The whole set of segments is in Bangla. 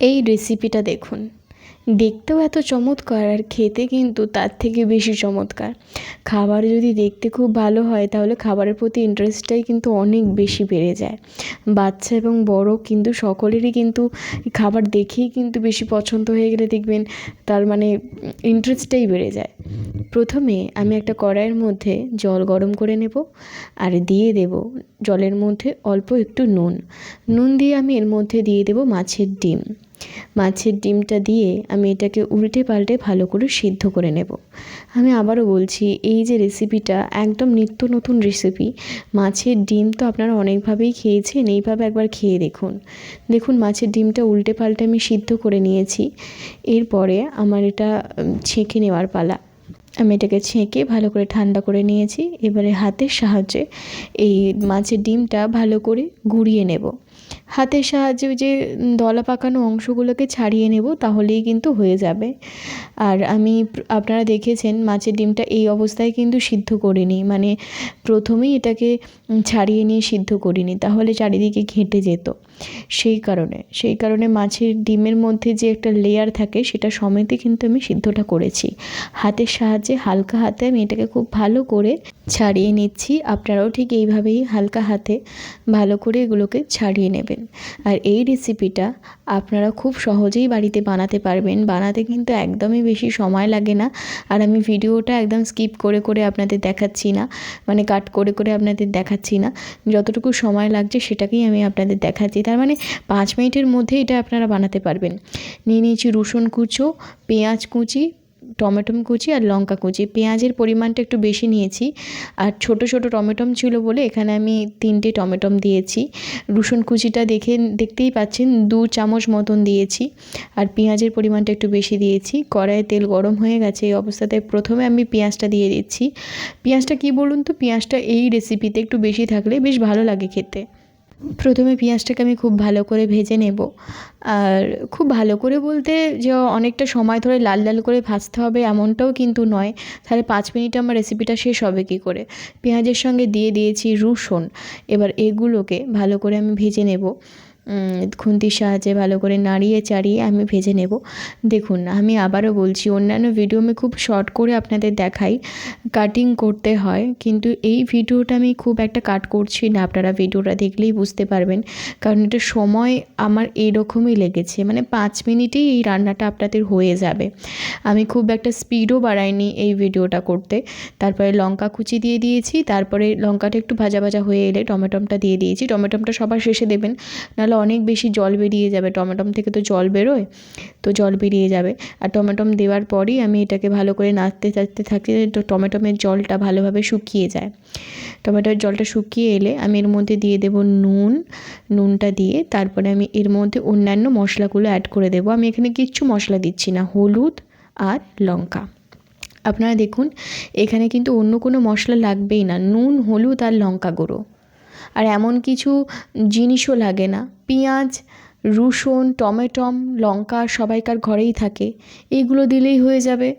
এই রেসিপিটা দেখুন। দেখতেও এত চমৎকার আর খেতে কিন্তু তার থেকে বেশি চমৎকার। খাবার যদি দেখতে খুব ভালো হয়, তাহলে খাবারের প্রতি ইন্টারেস্টটাই কিন্তু অনেক বেশি বেড়ে যায়। বাচ্চা এবং বড় কিন্তু সকলেরই কিন্তু খাবার দেখেই কিন্তু বেশি পছন্দ হয়ে গেলে দেখবেন তার মানে ইন্টারেস্টটাই বেড়ে যায়। প্রথমে আমি একটা কড়াইয়ের মধ্যে জল গরম করে নেব আর দিয়ে দেব জলের মধ্যে অল্প একটু নুন। নুন দিয়ে আমি এর মধ্যে দিয়ে দেব মাছের ডিম। মাছের ডিমটা দিয়ে আমি এটাকে উল্টে পাল্টে ভালো করে সিদ্ধ করে নেব। আমি আবারও বলছি, এই যে রেসিপিটা একদম নিত্য নতুন রেসিপি মাছের ডিম তো আপনারা অনেকভাবেই খেয়েছেন, এইভাবে একবার খেয়ে দেখুন। দেখুন, মাছের ডিমটা উল্টে পাল্টে আমি সিদ্ধ করে নিয়েছি। এরপরে আমার এটা ছেঁকে নেওয়ার পালা। আমি এটাকে ছেঁকে ভালো করে ঠান্ডা করে নিয়েছি। এবারে হাতের সাহায্যে এই মাছের ডিমটা ভালো করে গুঁড়িয়ে নেব। হাতের সাহায্যে যে দলা পাকানো অংশগুলোকে ছাড়িয়ে নেব, তাহলেই কিন্তু হয়ে যাবে। আর আমি আপনারা দেখেছেন, মাছের ডিমটা এই অবস্থায় কিন্তু সিদ্ধ করিনি। মানে প্রথমেই এটাকে ছাড়িয়ে নিয়ে সিদ্ধ করিনি, তাহলে চারিদিকে ঘেঁটে যেত। সেই কারণে সেই কারণে মাছের ডিমের মধ্যে যে একটা লেয়ার থাকে, সেটা সমেতে কিন্তু আমি সিদ্ধটা করেছি। হাতের সাহায্যে হালকা হাতে আমি এটাকে খুব ভালো করে ছাড়িয়ে নিচ্ছি। আপনারাও ঠিক এইভাবেই হালকা হাতে ভালো করে এগুলোকে ছাড়িয়ে নেবেন। আর এই রেসিপিটা আপনারা খুব সহজেই বাড়িতে বানাতে পারবেন। বানাতে কিন্তু একদমই বেশি সময় লাগে না। আর আমি ভিডিওটা একদম স্কিপ করে করে আপনাদের দেখাচ্ছি না। মানে কাট করে করে আপনাদের দেখাচ্ছি না। যতটুকু সময় লাগছে সেটাকেই আমি আপনাদের দেখাচ্ছি। তার মানে পাঁচ মিনিটের মধ্যে এটা আপনারা বানাতে পারবেন। নিয়ে নিয়েছি রসুন কুচো, পেঁয়াজ কুচি টমেটো কুচি আর লঙ্কা কুচি। পেঁয়াজের পরিমাণটা একটু বেশি নিয়েছি। আর ছোটো ছোটো টমেটো ছিল বলে এখানে আমি তিনটে টমেটো দিয়েছি। রসুন কুচিটা দেখে, দেখতেই পাচ্ছেন, দু চামচ মতন দিয়েছি। আর পেঁয়াজের পরিমাণটা একটু বেশি দিয়েছি। কড়াইয়ে তেল গরম হয়ে গেছে এই অবস্থাতে প্রথমে আমি পেঁয়াজটা দিয়ে দিচ্ছি। পেঁয়াজটা কী বলুন তো? পেঁয়াজটা এই রেসিপিতে একটু বেশি থাকলে বেশ ভালো লাগে খেতে। প্রথমে পেঁয়াজটাকে আমি খুব ভালো করে ভেজে নেব। আর খুব ভালো করে বলতে যে অনেকটা সময় ধরে লাল লাল করে ভাজতে হবে এমনটাও কিন্তু নয়। তাহলে পাঁচ মিনিটে আমার রেসিপিটা শেষ হবে কী করে? পেঁয়াজের সঙ্গে দিয়ে দিয়েছি রসুন। এবার এগুলোকে ভালো করে আমি ভেজে নেব। খুন্তির সাহায্যে ভালো করে নাড়িয়ে চাড়িয়ে আমি ভেজে নেব। দেখুন, আমি আবারও বলছি, অন্যান্য ভিডিও আমি খুব শর্ট করে আপনাদের দেখাই। কাটিং করতে হয়, কিন্তু এই ভিডিওটা আমি খুব একটা কাট করছি না। আপনারা ভিডিওটা দেখলেই বুঝতে পারবেন, কারণ এটা সময় আমার এইরকমই লেগেছে। মানে পাঁচ মিনিটেই এই রান্নাটা আপনাদের হয়ে যাবে। আমি খুব একটা স্পিডও বাড়াইনি এই ভিডিওটা করতে। তারপরে লঙ্কা কুচি দিয়ে দিয়েছি, তারপরে লঙ্কাটা একটু ভাজা ভাজা হয়ে এলে টমেটোমটা দিয়ে দিয়েছি। টমেটোমটা সবার শেষে দেবেন নাহলে অনেক বেশি জল বেরিয়ে যাবে। টমেটম থেকে তো জল বেরোয়, তো জল বেরিয়ে যাবে। আর টমেটম দেওয়ার পরই আমি এটাকে ভালো করে নাড়তে চাড়তে থাকি তো টমেটমের জলটা ভালোভাবে শুকিয়ে যায়। টমেটোর জলটা শুকিয়ে এলে আমি এর মধ্যে দিয়ে দেব নুন, নুনটা দিয়ে তারপরে আমি এর মধ্যে অন্যান্য মশলাগুলো অ্যাড করে দেবো। আমি এখানে কিচ্ছু মশলা দিচ্ছি না, হলুদ আর লঙ্কা। আপনারা দেখুন, এখানে কিন্তু অন্য কোনো মশলা লাগবেই না, নুন, হলুদ আর লঙ্কা গুঁড়ো। আর এমন কিছু জিনিসও লাগে না। পেঁয়াজ, রসুন, টমেটম, লঙ্কা সবাইকার ঘরেই থাকে। এইগুলো দিলেই হয়ে যাবে।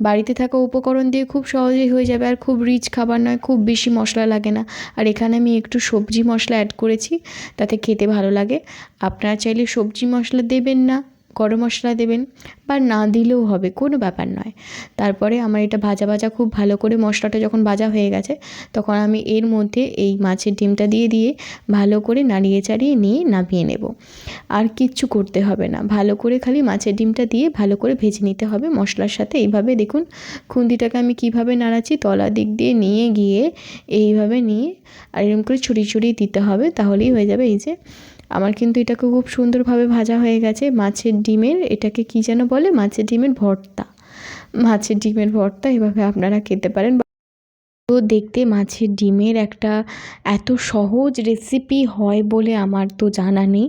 বাড়িতে থাকা উপকরণ দিয়ে খুব সহজেই হয়ে যাবে। আর খুব রিচ খাবার নয়, খুব বেশি মশলা লাগে না। আর এখানে আমি একটু সবজি মশলা অ্যাড করেছি, তাতে খেতে ভালো লাগে। আপনারা চাইলে সবজি মশলা দেবেন না। গরম মশলা দেবেন বা না দিলেও হবে, কোনো ব্যাপার নয়। তারপরে আমার এটা ভাজা ভাজা খুব ভালো করে মশলাটা যখন ভাজা হয়ে গেছে, তখন আমি এর মধ্যে এই মাছের ডিমটা দিয়ে দিয়ে ভালো করে নাড়িয়ে চাড়িয়ে নিয়ে নামিয়ে নেব। আর কিচ্ছু করতে হবে না, ভালো করে খালি মাছের ডিমটা দিয়ে ভালো করে ভেজে নিতে হবে মশলার সাথে। এইভাবে দেখুন খুন্তিটাকে আমি কীভাবে নাড়াচ্ছি, তলা দিক দিয়ে নিয়ে গিয়ে এইভাবে নিয়ে আর এরকম করে ছুরি ছুরি দিতে হবে, তাহলেই হয়ে যাবে এই যে আমার কিন্তু এটাকে খুব সুন্দরভাবে ভাজা হয়ে গেছে। মাছের ডিমের, এটাকে কী যেন বলে? মাছের ডিমের ভর্তা। মাছের ডিমের ভর্তা এভাবে আপনারা খেতে পারেন। তো দেখতে মাছের ডিমের একটা এত সহজ রেসিপি হয় বলে আমার তো জানা নেই।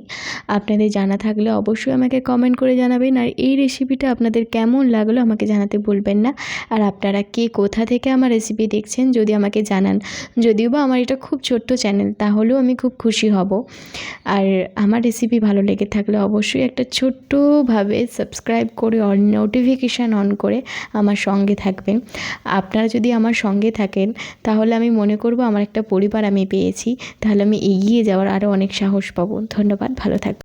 আপনাদের জানা থাকলে অবশ্যই আমাকে কমেন্ট করে জানাবেন আর এই রেসিপিটা আপনাদের কেমন লাগল আমাকে জানাতে বলবেন না। আর আপনারা কে কোথা থেকে আমার রেসিপি দেখছেন যদি আমাকে জানান, যদিও বা আমার এটা খুব ছোট্ট চ্যানেল তাহলেও আমি খুব খুশি হব। আর আমার রেসিপি ভালো লেগে থাকলে অবশ্যই একটা ছোট্টভাবে সাবস্ক্রাইব করে অন নোটিফিকেশান অন করে আমার সঙ্গে থাকবেন। আপনারা যদি আমার সঙ্গে থাকেন তাহলে আমি মনে করব আমার একটা পরিবার আমি পেয়েছি, তাহলে আমি এগিয়ে যাওয়ার আরও অনেক সাহস পাবো। ধন্যবাদ, ভালো থাকবেন।